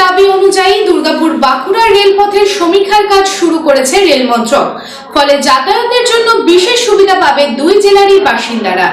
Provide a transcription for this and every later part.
দাবি অনুযায়ী দুর্গাপুর বাঁকুড়া রেলপথের সমীক্ষার কাজ শুরু করেছে রেল মন্ত্রক। ফলে যাতায়াতের জন্য বিশেষ সুবিধা পাবে দুই জেলারই বাসিন্দারা।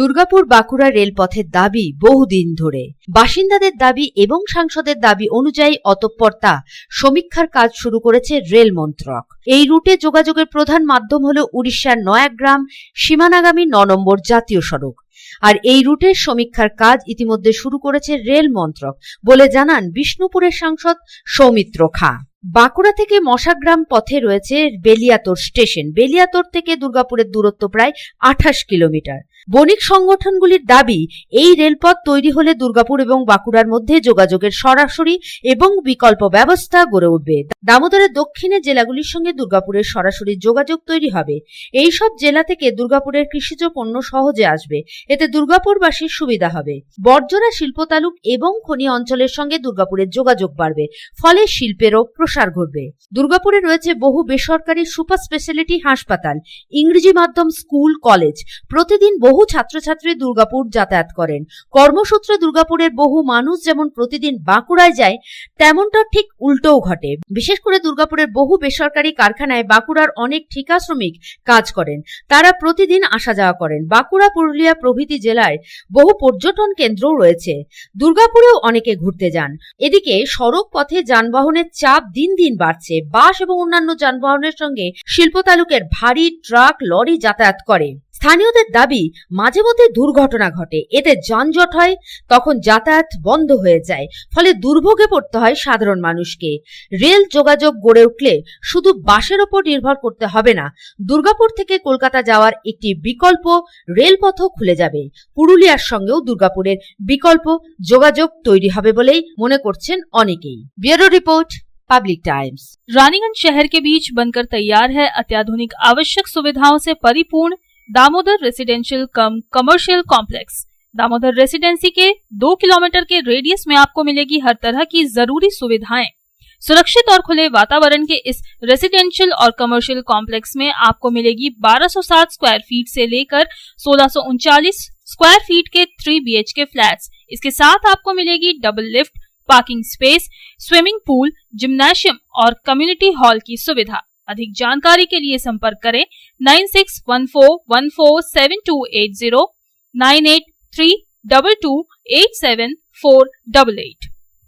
দুর্গাপুর বাঁকুড়া রেলপথের দাবি বহুদিন ধরে। বাসিন্দাদের দাবি এবং সাংসদের দাবি অনুযায়ী অতঃপর তা সমীক্ষার কাজ শুরু করেছে রেল মন্ত্রক। এই রুটে যোগাযোগের প্রধান মাধ্যম হল উড়িষ্যার নয়াগ্রাম, সীমানাগামী ন নম্বর জাতীয় সড়ক। আর এই রুটের সমীক্ষার কাজ ইতিমধ্যে শুরু করেছে রেল মন্ত্রক বলে জানান বিষ্ণুপুরের সাংসদ সৌমিত্র খা। বাঁকুড়া থেকে মশাগ্রাম পথে রয়েছে বেলিয়াতোর স্টেশন। বেলিয়াতোর থেকে দুর্গাপুরের দূরত্ব প্রায় আঠাশ কিলোমিটার। বণিক সংগঠনগুলির দাবি, এই রেলপথ তৈরি হলে দুর্গাপুর এবং বাঁকুড়ার মধ্যে যোগাযোগের সরাসরি এবং বিকল্প ব্যবস্থা গড়ে উঠবে। দামোদরের দক্ষিণে জেলাগুলির সঙ্গে দুর্গাপুরের সরাসরি যোগাযোগ তৈরি হবে। এই সব জেলা থেকে দুর্গাপুরের কৃষিজ পণ্য সহজে আসবে। এতে দুর্গাপুরবাসীর সুবিধা হবে। বর্জরা শিল্প তালুক এবং খনি অঞ্চলের সঙ্গে দুর্গাপুরের যোগাযোগ বাড়বে। ফলে শিল্পেরও প্রসার ঘটবে। দুর্গাপুরে রয়েছে বহু বেসরকারি সুপার স্পেশালিটি হাসপাতাল, ইংরেজি মাধ্যম স্কুল, কলেজ। প্রতিদিন বহু ছাত্রছাত্রী দুর্গাপুর যাতায়াত করেন। কর্মসূত্রে দুর্গাপুরের বহু মানুষ যেমন প্রতিদিন বাঁকুড়ায় যায়, তেমনটা ঠিক উল্টোও ঘটে। বিশেষ করে দুর্গাপুরের বহু বেসরকারি কারখানায় বাঁকুড়ার অনেক ঠিকা শ্রমিক কাজ করেন। তারা প্রতিদিন আসা যাওয়া করেন। বাঁকুড়া, পুরুলিয়া প্রভৃতি জেলায় বহু পর্যটন কেন্দ্রও রয়েছে। দুর্গাপুরেও অনেকে ঘুরতে যান। এদিকে সড়ক পথে যানবাহনের চাপ দিন দিন বাড়ছে। বাস এবং অন্যান্য যানবাহনের সঙ্গে শিল্প তালুকের ভারী ট্রাক, লরি যাতায়াত করে। স্থানীয়দের দাবি মাঝে মধ্যে দুর্ঘটনা ঘটে এতে যানজট হয় তখন যাতায়াত বন্ধ হয়ে যায় ফলে দুর্ভোগে পড়তে হয় সাধারণ মানুষকে রেল যোগাযোগ গড়ে উঠলে শুধু বাসের ওপর নির্ভর করতে হবে না দুর্গাপুর থেকে কলকাতা যাওয়ার একটি বিকল্প রেলপথও খুলে যাবে পুরুলিয়ার সঙ্গেও দুর্গাপুরের বিকল্প যোগাযোগ তৈরি হবে বলেই মনে করছেন অনেকেই bureau report public times Raniganj शहर के बीच बनकर तैयार है अत्याधुनिक आवश्यक सुविधाओं से परिपूर्ण Damodar residential cum commercial complex Damodar residency के दो किलोमीटर के रेडियस में आपको मिलेगी हर तरह की ज़रूरी सुविधाएँ। सुरक्षित और खुले वातावरण के इस रेसिडेंशियल और कमर्शियल कॉम्प्लेक्स में आपको मिलेगी 1260 स्क्वायर फीट से लेकर सोलह स्क्वायर फीट के थ्री बी के फ्लैट्स इसके साथ आपको मिलेगी double lift parking space swimming pool gymnasium और कम्युनिटी हॉल की सुविधा। अधिक जानकारी के लिए संपर्क करें nine six one four one four seven two eight zero, nine eight three double two eight seven four double eight.